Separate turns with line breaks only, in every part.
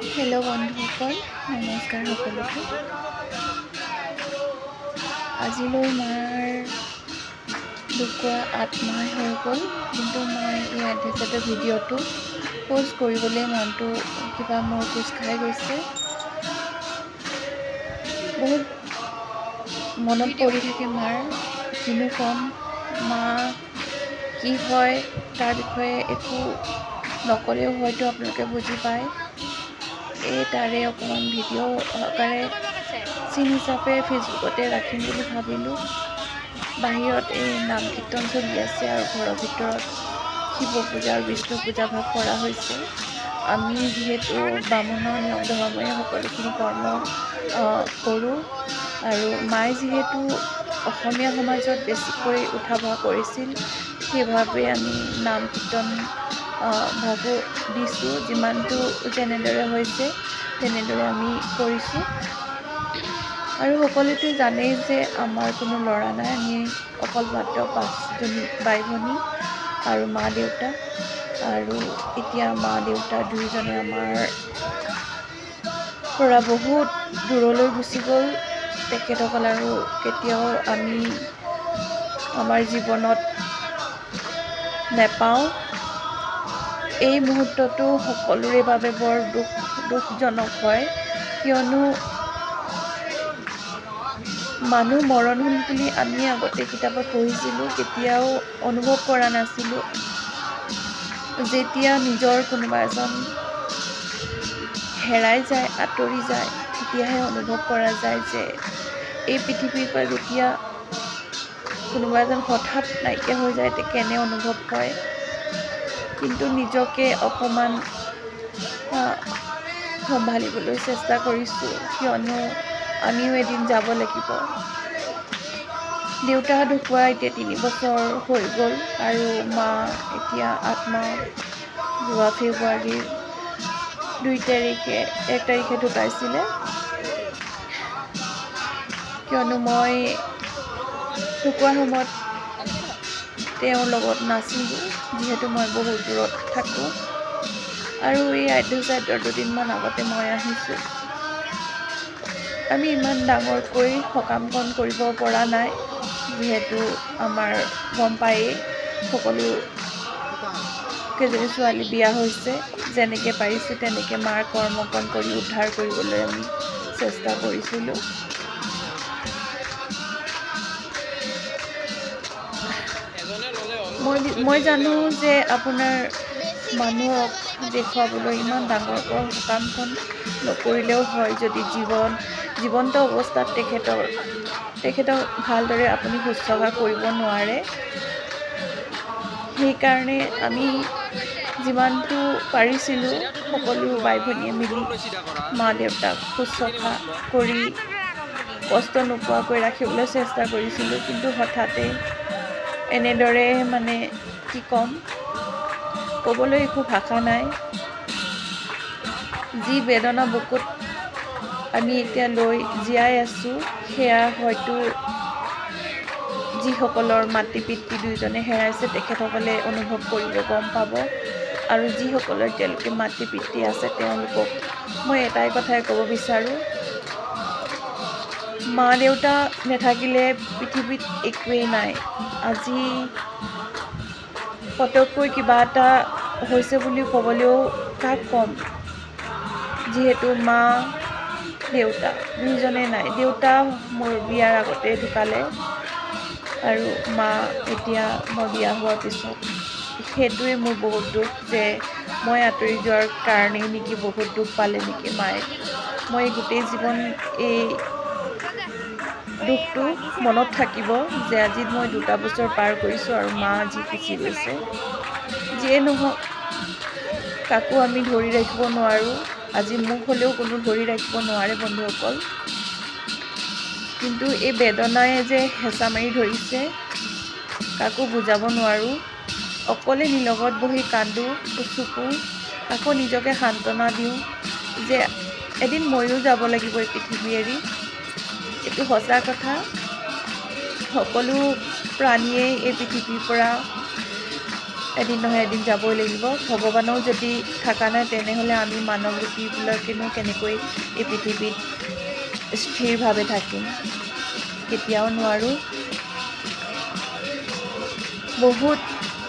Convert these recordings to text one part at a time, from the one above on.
Hello বন্ধুসকল নমস্কাৰ সকলোকে। আজিলৈ মাৰ ঢুকুৱা আঠ হৈ গ'ল, কিন্তু মই এই আধ্যাত্মিক ভিডিঅ'টো প'ষ্ট কৰিবলৈ মনটো কিবা মোৰ কোচ খাই গৈছে। বহুত মনত পৰি থাকে মাৰ, কিনো ক'ম? মা, কি হয়? তাৰ বিষয়ে একো নক'লেও হয়তো আপোনালোকে বুজি পায়। এই তাৰে অকণমান ভিডিঅ' সহকাৰে চিন হিচাপে ফেচবুকতে ৰাখিম বুলি ভাবিলোঁ। বাহিৰত এই নাম কীৰ্তন চলি আছে আৰু ঘৰৰ ভিতৰত শিৱ পূজা আৰু বিষ্ণু পূজা ভাগ কৰা হৈছে। আমি যিহেতু বামুণৰ নিয়ম ধৰ্মৰে সকলোখিনি কৰ্ম কৰোঁ আৰু মায়ে যিহেতু অসমীয়া সমাজত বেছিকৈ উঠা বহা কৰিছিল সেইবাবে আমি নাম কীৰ্তন ভাগো দিছোঁ যিমানটো যেনেদৰে হৈছে তেনেদৰে আমি কৰিছোঁ। আৰু সকলোতো জানেই যে আমাৰ কোনো ল'ৰা নাই আমি অকল মাত্ৰ পাঁচজনী বাই ভনী আৰু মা দেউতা। আৰু এতিয়া মা দেউতা দুয়োজনে আমাৰ পৰা বহুত দূৰলৈ গুচি গ'ল। তেখেতসকল আৰু কেতিয়াও আমি আমাৰ জীৱনত নেপাওঁ। এই মুহূৰ্তটো সকলোৰে বাবে বৰ দুখ দুখজনক হয়। কিয়নো মানুহ মৰণ হ'ল বুলি আমি আগতে কিতাপত পঢ়িছিলোঁ কেতিয়াও অনুভৱ কৰা নাছিলোঁ। যেতিয়া নিজৰ কোনোবা এজন হেৰাই যায় আঁতৰি যায় তেতিয়াহে অনুভৱ কৰা যায় যে এই পৃথিৱীৰ পৰা যেতিয়া কোনোবা এজন হঠাৎ নাইকিয়া হৈ যায় তেতিয়া কেনে অনুভৱ হয়। কিন্তু নিজকে অকণমান চম্ভালিবলৈ চেষ্টা কৰিছোঁ কিয়নো আমিও এদিন যাব লাগিব। দেউতা ঢুকুৱা এতিয়া তিনি বছৰ হৈ গ'ল আৰু মা এতিয়া আত্মা যোৱা ফেব্ৰুৱাৰীৰ দুই তাৰিখে এক তাৰিখে ঢুকাইছিলে। কিয়নো মই ঢুকোৱাৰ সময়ত তেওঁৰ লগত নাছিলোঁ যিহেতু মই বহুত দূৰত থাকোঁ। আৰু এই আদ্য চাদ্যৰ দুদিনমান আগতে মই আহিছোঁ। আমি ইমান ডাঙৰকৈ সকামখন কৰিব পৰা নাই যিহেতু আমাৰ গম পায়েই সকলো কেইজনী ছোৱালী বিয়া হৈছে যেনেকৈ পাৰিছোঁ তেনেকৈ মাৰ কৰ্মকণ কৰি উদ্ধাৰ কৰিবলৈ আমি চেষ্টা কৰিছিলোঁ। মই মই জানো যে আপোনাৰ মানুহক দেখুৱাবলৈ ইমান ডাঙৰকৈ সকামখন নকৰিলেও হয় যদি জীৱন জীৱন্ত অৱস্থাত তেখেতৰ তেখেতক ভালদৰে আপুনি শুশ্ৰূষা কৰিব নোৱাৰে। সেইকাৰণে আমি যিমানটো পাৰিছিলোঁ সকলো বাই ভনীয়ে মিলি মা দেউতাক শুশ্ৰূষা কৰি কষ্ট নোপোৱাকৈ ৰাখিবলৈ চেষ্টা কৰিছিলোঁ। কিন্তু হঠাতে এনেদৰে মানে কি ক'ম? ক'বলৈ একো ভাষা নাই। যি বেদনা বুকুত আমি এতিয়া লৈ জীয়াই আছোঁ সেয়া হয়তো যিসকলৰ মাতৃ পিতৃ দুয়োজনে হেৰাইছে তেখেতসকলে অনুভৱ কৰিব গম পাব। আৰু যিসকলৰ এতিয়ালৈকে মাতৃ পিতৃ আছে তেওঁলোকক মই এটাই কথাই ক'ব বিচাৰোঁ মা দেউতা নাথাকিলে পৃথিৱীত একোৱেই নাই। আজি পটককৈ কিবা এটা হৈছে বুলি ক'বলৈও কাক ক'ম? যিহেতু মা দেউতা দুয়োজনেই নাই। দেউতা মোৰ বিয়াৰ আগতে ঢুকালে আৰু মা এতিয়া মই বিয়া হোৱাৰ পিছত। সেইটোৱে মোৰ বহুত দুখ যে মই আঁতৰি যোৱাৰ কাৰণেই নেকি বহুত দুখ পালে নেকি মায়ে। মই গোটেই জীৱন এই দুখটো মনত থাকিব যে আজি মই দুটা বছৰ পাৰ কৰিছোঁ আৰু মা আজি গুচি গৈছে। যিয়ে নহওক কাকো আমি ধৰি ৰাখিব নোৱাৰোঁ। আজি মোক হ'লেও কোনো ধৰি ৰাখিব নোৱাৰে বন্ধুসকল। কিন্তু এই বেদনাই যে হেঁচা মাৰি ধৰিছে কাকো বুজাব নোৱাৰোঁ। অকলে নিলগত বহি কান্দোঁ চুকোঁ আকৌ নিজকে সান্তনা দিওঁ যে এদিন ময়ো যাব লাগিব এই পৃথিৱী এৰি। এইটো সঁচা কথা। সকলো প্ৰাণীয়েই এই পৃথিৱীৰ পৰা এদিন নহয় এদিন যাবই লাগিব। ভগৱানেও যদি থকা নাই তেনেহ'লে আমি মানৱ ৰূপীবিলাকেনো কেনেকৈ এই পৃথিৱীত স্থিৰভাৱে থাকিম? কেতিয়াও নোৱাৰোঁ। বহুত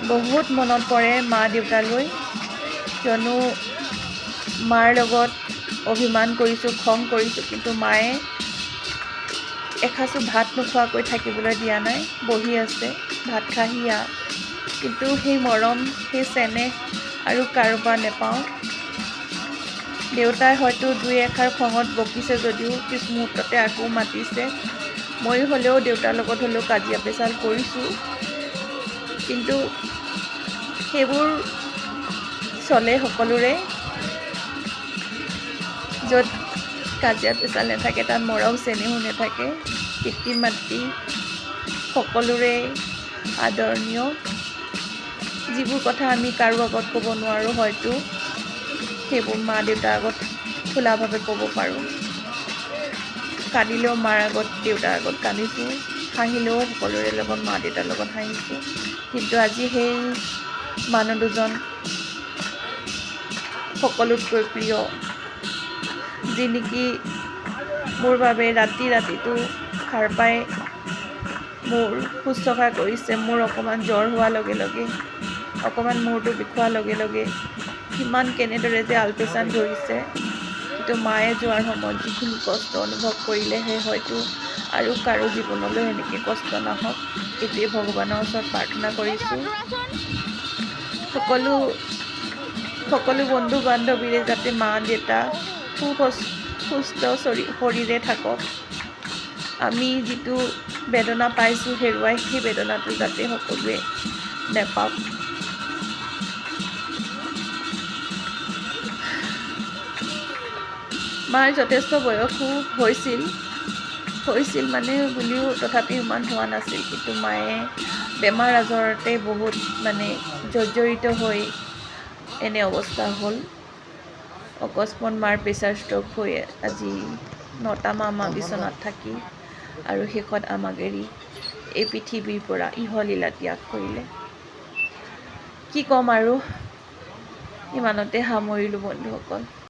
বহুত মনত পৰে মা দেউতালৈ কিয়নো মাৰ লগত অভিমান কৰিছোঁ খং কৰিছোঁ কিন্তু মায়ে এসাঁচো ভাত নোখোৱাকৈ থাকিবলৈ দিয়া নাই বহি আছে ভাত খাহি আহ কিন্তু সেই মৰম সেই চেনেহ আৰু কাৰোবাৰ নেপাওঁ। দেউতাই হয়তো দুই এষাৰ খঙত বকিছে যদিও পিছ মুহূৰ্ততে আকৌ মাতিছে। মই হ'লেও দেউতাৰ লগত হ'লেও কাজিয়া পেচাল কৰিছোঁ। কিন্তু সেইবোৰ চলে সকলোৰে। য'ত কাজিয়া পেচাল নাথাকে তাত মৰম চেনেহো নাথাকে। পিতৃ মাতৃ সকলোৰে আদৰণীয়। যিবোৰ কথা আমি কাৰো আগত ক'ব নোৱাৰোঁ হয়তো সেইবোৰ মা দেউতাৰ আগত খোলাভাৱে ক'ব পাৰোঁ। কান্দিলেও মাৰ আগত দেউতাৰ আগত কান্দিছোঁ। হাঁহিলেও সকলোৰে লগত মা দেউতাৰ লগত হাঁহিছোঁ। কিন্তু আজি সেই মানুহ দুজন সকলোতকৈ প্ৰিয় যি নেকি মোৰ বাবে ৰাতি ৰাতিটো সাৰ পাই মোৰ শুশ্ৰূষা কৰিছে, মোৰ অকণমান জ্বৰ হোৱাৰ লগে লগে, অকণমান মূৰটো বিষোৱাৰ লগে লগে, কিমান কেনেদৰে যে আলপৈচান ধৰিছে, কিন্তু মায়ে যোৱাৰ সময়ত যিখিনি কষ্ট অনুভৱ কৰিলেহে হয়তো আৰু কাৰো জীৱনলৈ এনেকৈ কষ্ট নাহক, এইটোৱে ভগৱানৰ ওচৰত প্ৰাৰ্থনা কৰিছোঁ। সকলো সকলো বন্ধু বান্ধৱীৰে যাতে মা দেউতা সু সুস্থ শৰীৰে থাকক। আমি যিটো বেদনা পাইছোঁ, হেৰুৱাই সেই বেদনাটো যাতে সকলোৱে নেপাওক। মাৰ যথেষ্ট বয়সো হৈছিল। হৈছিল মানে বুলিও তথাপি ইমান হোৱা নাছিল, কিন্তু মায়ে বেমাৰ আজাৰতে বহুত মানে জৰ্জৰিত হৈ এনে অৱস্থা হ'ল। অকস্মাত মাৰ প্ৰেছাৰ ষ্ট্ৰক হৈ আজি নটা মাহ মা বিচনাত থাকি আৰু শেষত আমাক এৰি এই পৃথিৱীৰ পৰা ইহলীলা ত্যাগ কৰিলে। কি ক'ম আৰু? ইমানতে সামৰিলোঁ বন্ধুসকল।